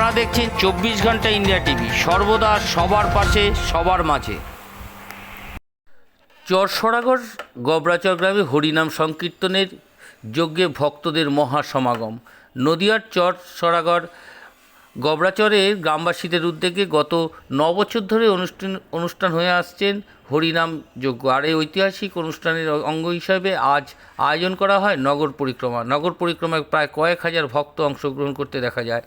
আপনারা দেখছেন চব্বিশ ঘণ্টা ইন্ডিয়া টিভি। সর্বদা সবার পাশে, সবার মাঝে। চরসরাগর গবরাচর গ্রামে হরিনাম সংকীর্তনের যজ্ঞে ভক্তদের মহাসমাগম। নদিয়ার চর সরাগড় গবরাচরের গ্রামবাসীদের উদ্যোগে গত ন বছর ধরে অনুষ্ঠান অনুষ্ঠান হয়ে আসছেন হরিনাম যজ্ঞ। আর এই ঐতিহাসিক অনুষ্ঠানের অঙ্গ হিসাবে আজ আয়োজন করা হয় নগর পরিক্রমা। নগর পরিক্রমায় প্রায় কয়েক হাজার ভক্ত অংশগ্রহণ করতে দেখা যায়।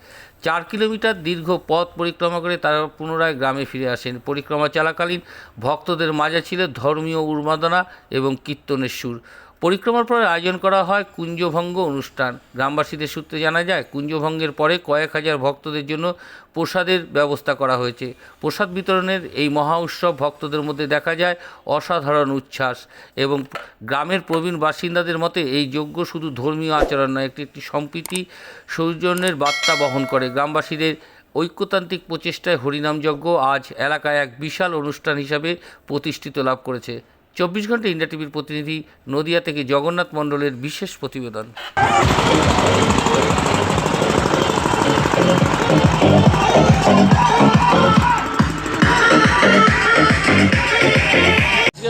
চার কিলোমিটার দীর্ঘ পথ পরিক্রমা করে তারা পুনরায় গ্রামে ফিরে আসেন। পরিক্রমা চলাকালীন ভক্তদের মাঝে ছিল ধর্মীয় উন্মাদনা এবং কীর্তনের সুর। পরিক্রমার পরে আয়োজন করা হয় কুঞ্জভঙ্গ অনুষ্ঠান। গ্রামবাসীদের সূত্রে জানা যায়, কুঞ্জভঙ্গের পরে কয়েক হাজার ভক্তদের জন্য প্রসাদের ব্যবস্থা করা হয়েছে। প্রসাদ বিতরণের এই মহা উৎসব ভক্তদের মধ্যে দেখা যায় অসাধারণ উচ্ছ্বাস এবং গ্রামের প্রবীণ বাসিন্দাদের মতে এই যজ্ঞ শুধু ধর্মীয় আচরণ নয় একটি একটি সম্প্রীতি, সৌজন্যের বার্তা বহন করে। গ্রামবাসীদের ঐক্যতান্ত্রিক প্রচেষ্টায় হরিনাম যজ্ঞ আজ এলাকায় এক বিশাল অনুষ্ঠান হিসাবে প্রতিষ্ঠিত লাভ করেছে। চব্বিশ ঘণ্টা ইন্ডিয়া টিভির প্রতিনিধি নদিয়া থেকে জগন্নাথ মণ্ডলের বিশেষ প্রতিবেদন।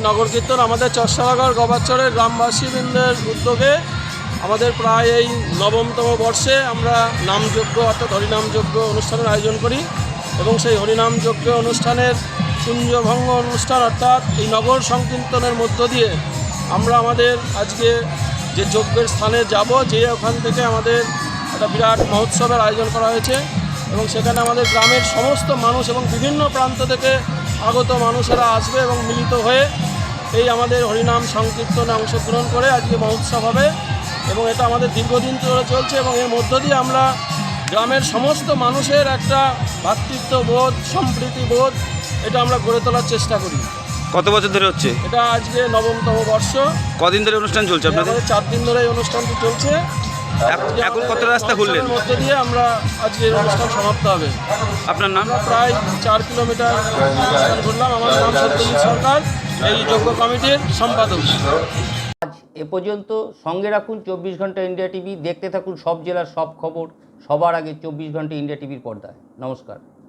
নগর কীর্তন আমাদের চরসাগর গবাচরের গ্রামবাসীবৃন্দের উদ্যোগে আমাদের প্রায় এই নবমতম বর্ষে আমরা নামযজ্ঞ অর্থাৎ হরিনামযজ্ঞ অনুষ্ঠানের আয়োজন করি এবং সেই হরিনামযজ্ঞ অনুষ্ঠানের কুঞ্জভঙ্গ অনুষ্ঠান অর্থাৎ এই নগর সংকীর্তনের মধ্য দিয়ে আমরা আমাদের আজকে যে যজ্ঞের স্থানে যাব, যে ওখান থেকে আমাদের একটা বিরাট মহোৎসবের আয়োজন করা হয়েছে এবং সেখানে আমাদের গ্রামের সমস্ত মানুষ এবং বিভিন্ন প্রান্ত থেকে আগত মানুষেরা আসবে এবং মিলিত হয়ে এই আমাদের হরিনাম সংকীর্তনে অংশগ্রহণ করে আজকে মহোৎসব হবে এবং এটা আমাদের দীর্ঘদিন ধরে চলছে এবং এর মধ্য দিয়ে আমরা গ্রামের সমস্ত মানুষের একটা ভ্রাতৃত্ব বোধ সম্প্রীতি বোধ এটা আমরা গড়ে তোলার চেষ্টা করি। কত বছর ধরে হচ্ছে? এটা আজকে নবমতম বর্ষ। কদিন ধরে অনুষ্ঠান চলছে আপনাদের? আমাদের চার দিন ধরে এই অনুষ্ঠানটি চলছে। এখ- এখন কত রাস্তা খুললেন মধ্যে দিয়ে আমরা আজকে এই অনুষ্ঠান সমাপ্ত হবে। আপনার নাম? আমরা প্রায় চার কিলোমিটার ঘুরলাম। আমার নাম সত্যজিৎ সরকার। এই যোগ্য কমিটির সম্পাদক। আজ এ পর্যন্ত সঙ্গে রাখুন চব্বিশ ঘণ্টা ইন্ডিয়া টিভি। দেখতে থাকুন সব জেলার সব খবর। সবার আগে চব্বিশ ঘণ্টা ইন্ডিয়া টিভির পর্দায়। নমস্কার।